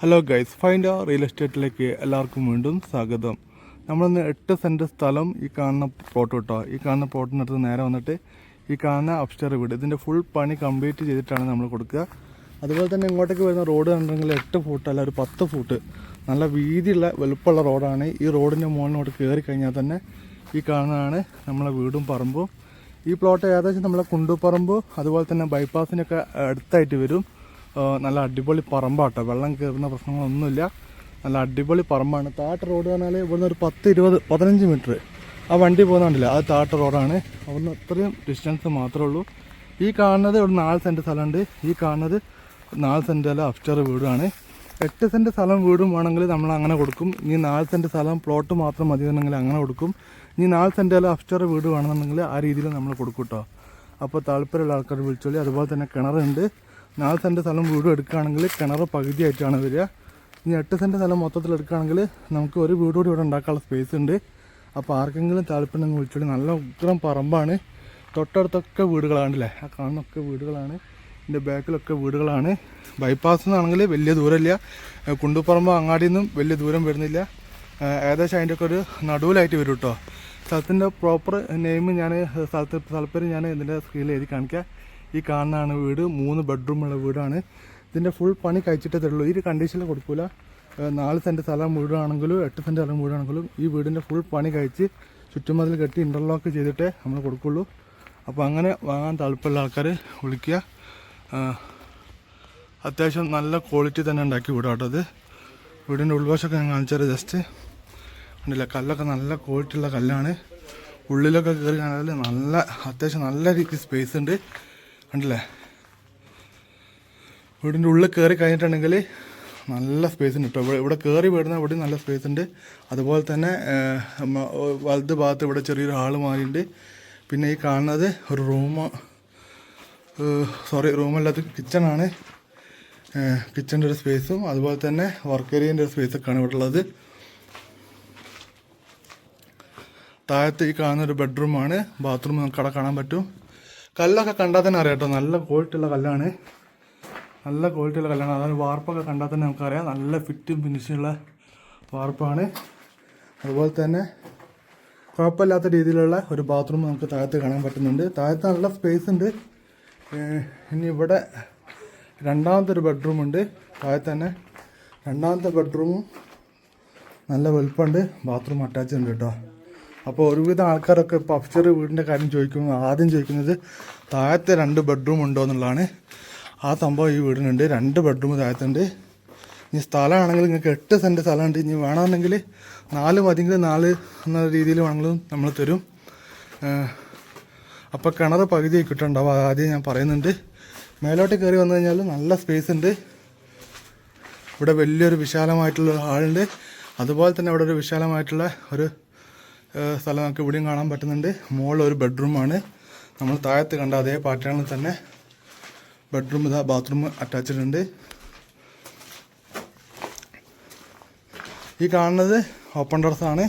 Hello guys find real എസ്റ്റേറ്റിലേക്ക് എല്ലാവർക്കും വീണ്ടും സ്വാഗതം. നമ്മളിന്ന് എട്ട് സെന്റ് സ്ഥലം ഈ കാണുന്ന പ്ലോട്ട് കേട്ടോ ഈ കാണുന്ന പ്ലോട്ടിനടുത്ത് നേരെ വന്നിട്ട് ഈ കാണുന്ന അപ്സ്റ്റർ വീട്. ഇതിന്റെ ഫുൾ പണി കംപ്ലീറ്റ് ചെയ്തിട്ടാണ് നമ്മൾ കൊടുക്കുക. അതുപോലെ തന്നെ ഇങ്ങോട്ടേക്ക് വരുന്ന റോഡ് കണ്ടെങ്കിൽ എട്ട് ഫൂട്ട് അല്ല ഒരു പത്ത് ഫൂട്ട് നല്ല വീതിയുള്ള വലുപ്പമുള്ള റോഡാണ് ഈ റോഡിന്റെ മുകളിലോട്ട് കയറി കഴിഞ്ഞാൽ തന്നെ ഈ കാണുന്നതാണ് നമ്മളെ വീടും പറമ്പും. ഈ പ്ലോട്ട് ഏകദേശം നമ്മളെ കുണ്ടുപറമ്പ് അതുപോലെ തന്നെ ബൈപ്പാസിനൊക്കെ അടുത്തായിട്ട് വരും. നല്ല അടിപൊളി പറമ്പാട്ടോ. വെള്ളം കയറുന്ന പ്രശ്നങ്ങളൊന്നുമില്ല. നല്ല അടിപൊളി പറമ്പാണ്. താട്ട് റോഡ് പറഞ്ഞാൽ ഇവിടുന്ന് ഒരു പത്ത് ഇരുപത് പതിനഞ്ച് മീറ്റർ ആ വണ്ടി പോകുന്നുണ്ടല്ലോ അത് താട്ട് റോഡാണ് അവിടുന്ന് അത്രയും ഡിസ്റ്റൻസ് മാത്രമേ ഉള്ളൂ. ഈ കാണുന്നത് ഇവിടെ നാല് സെന്റ് സ്ഥലമുണ്ട്. ഈ കാണുന്നത് നാല് സെന്റ് അല്ല അഫ്റ്റർ വീടാണ് എട്ട് സെന്റ് സ്ഥലം വീടും വേണമെങ്കിൽ നമ്മൾ അങ്ങനെ കൊടുക്കും. ഇനി നാല് സെന്റ് സ്ഥലം പ്ലോട്ട് മാത്രം മതി എന്നുണ്ടെങ്കിൽ അങ്ങനെ കൊടുക്കും. ഇനി നാല് സെന്റ് അല്ല അഫ്റ്റർ വീട് വേണമെന്നുണ്ടെങ്കിൽ ആ രീതിയിൽ നമ്മൾ കൊടുക്കും കേട്ടോ അപ്പോൾ താല്പര്യമുള്ള ആൾക്കാർ വിളിച്ചോളി. അതുപോലെ തന്നെ കിണറുണ്ട്. നാല് സെന്റ് സ്ഥലം വീടും എടുക്കുകയാണെങ്കിൽ കിണർ പകുതിയായിട്ടാണ് വരിക. ഇനി എട്ട് സെന്റ് സ്ഥലം മൊത്തത്തിൽ എടുക്കുകയാണെങ്കിൽ നമുക്ക് ഒരു വീട് കൂടി ഇവിടെ ഉണ്ടാക്കാനുള്ള സ്പേസ് ഉണ്ട്. അപ്പോൾ ആർക്കെങ്കിലും താല്പര്യം വിളിച്ചോളി. നല്ല ഉഗ്രം പറമ്പാണ്. തൊട്ടടുത്തൊക്കെ വീടുകളാണല്ലേ ആ കാണുന്നൊക്കെ വീടുകളാണ്. ഇതിന്റെ ബാക്കിലൊക്കെ വീടുകളാണ്. ബൈപ്പാസ് എന്നാണെങ്കിൽ വലിയ ദൂരമില്ല. കുണ്ടുപറമ്പ് അങ്ങാടിയിൽ നിന്നും വലിയ ദൂരം വരുന്നില്ല. ഏകദേശം അതിന്റെ ഒക്കെ ഒരു നടുവിലായിട്ട് വരും കേട്ടോ സ്ഥലത്തിന്റെ പ്രോപ്പർ നെയിം ഞാൻ സ്ഥലത്ത് സ്ഥലപ്പേര് ഞാൻ ഇതിന്റെ സ്ക്രീനിൽ എഴുതി കാണിക്കാം. ഈ കാണുന്നതാണ് വീട്. മൂന്ന് ബെഡ്റൂമുള്ള വീടാണ്. ഇതിന്റെ ഫുൾ പണി കഴിച്ചിട്ടേ തരുള്ളൂ ഈ ഒരു കണ്ടീഷനിൽ കൊടുക്കില്ല നാല് സെന്റ് സ്ഥലം വീടാണെങ്കിലും എട്ട് സെന്റ് സ്ഥലം വീടാണെങ്കിലും ഈ വീടിന്റെ ഫുൾ പണി കഴിച്ച് ചുറ്റുമതിൽ കെട്ടി ഇന്റർലോക്ക് ചെയ്തിട്ടേ നമ്മൾ കൊടുക്കുള്ളൂ. അപ്പോൾ അങ്ങനെ വാങ്ങാൻ താല്പര്യമുള്ള ആൾക്കാർ വിളിക്കുക. അത്യാവശ്യം നല്ല ക്വാളിറ്റി തന്നെ ഉണ്ടാക്കി വിടാം കേട്ടോ അത് വീടിന്റെ ഉൾവശമൊക്കെ ഞാൻ കാണിച്ചാൽ ജസ്റ്റ് കണ്ടില്ല? കല്ലൊക്കെ നല്ല ക്വാളിറ്റി ഉള്ള കല്ലാണ്. ഉള്ളിലൊക്കെ കയറി കാണാൻ നല്ല അത്യാവശ്യം നല്ല രീതിക്ക് സ്പേസ് ഉണ്ട്. കണ്ടില്ലേ? വീടിന്റെ ഉള്ളിൽ കയറി കഴിഞ്ഞിട്ടുണ്ടെങ്കിൽ നല്ല സ്പേസ് ഉണ്ട് കേട്ടോ ഇവിടെ കയറി വീടുന്ന ഇവിടെ നല്ല സ്പേസ് ഉണ്ട്. അതുപോലെ തന്നെ വലത് ഭാഗത്ത് ഇവിടെ ചെറിയൊരു ഹാൾ മാറിയുണ്ട് പിന്നെ ഈ കാണുന്നത് ഒരു റൂം സോറി റൂമല്ലാത്ത കിച്ചണാണ് കിച്ചന്റെ ഒരു സ്പേസും അതുപോലെ തന്നെ വർക്ക് ഏരിയന്റെ ഒരു സ്പേസൊക്കെയാണ് ഇവിടെ ഉള്ളത്. താഴത്ത് ഈ കാണുന്ന ഒരു ബെഡ്റൂമാണ് ബാത്റൂം നമുക്ക് അവിടെ കാണാൻ പറ്റും. കല്ലൊക്കെ കണ്ടാൽ തന്നെ അറിയാം കേട്ടോ. നല്ല ക്വാളിറ്റി ഉള്ള കല്ലാണ്. നല്ല ക്വാളിറ്റി ഉള്ള കല്ലാണ്. അതായത് വാർപ്പൊക്കെ കണ്ടാൽ തന്നെ നമുക്കറിയാം. നല്ല ഫിറ്റും ഫിനിഷുള്ള വാർപ്പാണ്. അതുപോലെ തന്നെ കുഴപ്പമില്ലാത്ത രീതിയിലുള്ള ഒരു ബാത്റൂം നമുക്ക് താഴത്ത് കാണാൻ പറ്റുന്നുണ്ട്. താഴത്ത് നല്ല സ്പേസ് ഉണ്ട്. ഇനി ഇവിടെ രണ്ടാമത്തെ ഒരു ബെഡ്റൂം ഉണ്ട്. താഴത്ത് തന്നെ രണ്ടാമത്തെ ബെഡ്റൂമും നല്ല വലുപ്പമുണ്ട്. ബാത്റൂം അറ്റാച്ച് ഉണ്ട് കേട്ടോ. അപ്പോൾ ഒരുവിധം ആൾക്കാരൊക്കെ ഇപ്പോൾ അഫ്ചർ വീടിന്റെ കാര്യം ചോദിക്കുമ്പോൾ ആദ്യം ചോദിക്കുന്നത് താഴത്തെ രണ്ട് ബെഡ്റൂം ഉണ്ടോ എന്നുള്ളതാണ്. ആ സംഭവം ഈ വീടിനുണ്ട്. രണ്ട് ബെഡ്റൂം താഴത്തുണ്ട്. ഇനി സ്ഥലമാണെങ്കിൽ നിങ്ങൾക്ക് എട്ട് സെന്റ് സ്ഥലമുണ്ട്. ഇനി വേണമെന്നുണ്ടെങ്കിൽ നാല് മതിയെങ്കിൽ നാല് എന്ന രീതിയിൽ വേണമെങ്കിലും നമ്മൾ തരും. അപ്പോൾ കിണർ പകുതി കിട്ടുന്നുണ്ടാവും ആദ്യം ഞാൻ പറയുന്നുണ്ട്. മേലോട്ട് കയറി വന്നു കഴിഞ്ഞാൽ നല്ല സ്പേസ് ഉണ്ട്. ഇവിടെ വലിയൊരു വിശാലമായിട്ടുള്ള ഹാളുണ്ട്. അതുപോലെ തന്നെ ഇവിടെ ഒരു വിശാലമായിട്ടുള്ള ഒരു സ്ഥലം നമുക്ക് ഇവിടെയും കാണാൻ പറ്റുന്നുണ്ട്. മുകളിൽ ഒരു ബെഡ്റൂമാണ് നമ്മൾ താഴത്ത് കണ്ട അതേ പാറ്റേണിൽ തന്നെ ബെഡ്റൂം ഇതാ ബാത്റൂം അറ്റാച്ച്ഡ് ഉണ്ട്. ഈ കാണുന്നത് ഓപ്പൺ ടെറസാണ്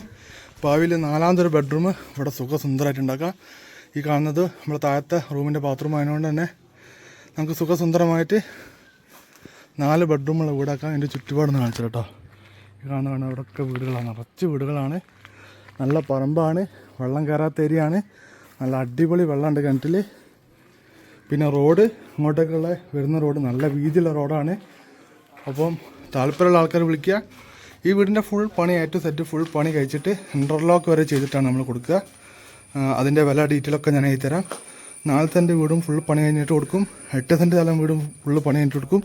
ഭാവിയിൽ നാലാമത്തെ ഒരു ബെഡ്റൂം ഇവിടെ സുഖസുന്ദരമായിട്ട് ഉണ്ടാക്കാം. ഈ കാണുന്നത് നമ്മുടെ താഴത്തെ റൂമിന്റെ ബാത്റൂം ആയതുകൊണ്ട് തന്നെ നമുക്ക് സുഖസുന്ദരമായിട്ട് നാല് ബെഡ്റൂമുള്ള വീടാക്കാം. അതിന്റെ ചുറ്റുപാടൊന്ന് കാണിച്ചു കേട്ടോ. ഈ കാണുന്ന കാണുന്ന ഇവിടെയൊക്കെ വീടുകളാണ്. നിറച്ച് വീടുകളാണ്. നല്ല പറമ്പാണ് വെള്ളം കയറാത്ത ഏരിയയാണ് നല്ല അടിപൊളി വെള്ളമുണ്ട് കിണറ്റിൽ പിന്നെ റോഡ് ഇങ്ങോട്ടേക്കുള്ള വരുന്ന റോഡ് നല്ല വീതിയുള്ള റോഡാണ്. അപ്പം താല്പര്യമുള്ള ആൾക്കാർ വിളിക്കുക. ഈ വീടിന്റെ ഫുൾ പണി ഏറ്റവും സെറ്റ് ഫുൾ പണി കഴിച്ചിട്ട് ഇന്റർലോക്ക് വരെ ചെയ്തിട്ടാണ് നമ്മൾ കൊടുക്കുക. അതിന്റെ വില ഡീറ്റെയിലൊക്കെ ഞാൻ എഴുതി തരാം നാല് സെന്റ് വീടും ഫുൾ പണി കഴിഞ്ഞിട്ട് കൊടുക്കും. എട്ട് സെന്റ് സ്ഥലം വീടും ഫുൾ പണി കഴിഞ്ഞിട്ട് കൊടുക്കും.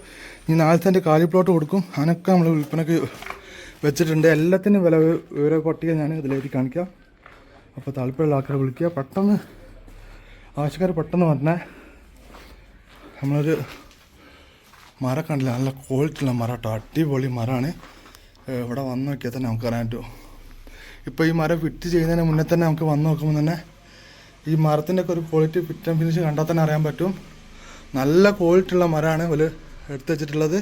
ഇനി നാല് സെന്റ് കാലി പ്ലോട്ട് കൊടുക്കും. അതിനൊക്കെ നമ്മൾ വിൽപ്പനയ്ക്ക് വെച്ചിട്ടുണ്ട്. എല്ലാത്തിനും വില വിവര പട്ടിക ഞാൻ ഇതിലേക്ക് കാണിക്കാം. അപ്പോൾ താല്പര്യമുള്ള ആൾക്കാരെ വിളിക്കുക. പെട്ടെന്ന് ആവശ്യക്കാർ പെട്ടെന്ന് പറഞ്ഞേ നമ്മളൊരു മരം കണ്ടില്ല. നല്ല ക്വാളിറ്റി മരം കേട്ടോ അടിപൊളി മരമാണ് ഇവിടെ വന്ന് നോക്കിയാൽ തന്നെ നമുക്ക് അറിയാൻ പറ്റുമോ ഇപ്പോൾ ഈ മരം ഫിറ്റ് ചെയ്യുന്നതിന് മുന്നേ തന്നെ നമുക്ക് വന്ന് നോക്കുമ്പോൾ തന്നെ ഈ മരത്തിന്റെ ഒക്കെ ഒരു ക്വാളിറ്റി ഫിറ്റ് ആൻഡ് ഫിനിഷ് കണ്ടാൽ തന്നെ അറിയാൻ പറ്റും. നല്ല ക്വാളിറ്റി ഉള്ള മരമാണ് ഇവർ എടുത്തു വെച്ചിട്ടുള്ളത്.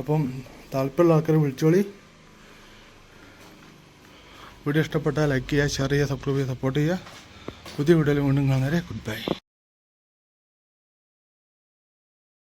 അപ്പം താല്പര്യമുള്ള ആൾക്കാർ വിളിച്ചോളി. വീഡിയോ ഇഷ്ടപ്പെട്ടാൽ ലൈക്ക് ചെയ്യുക ഷെയർ ചെയ്യുക സബ്സ്ക്രൈബ് ചെയ്യുക സപ്പോർട്ട് ചെയ്യുക. പുതിയ വീഡിയോയിൽ വീണ്ടും കാണുന്നവരെ ഗുഡ് ബൈ.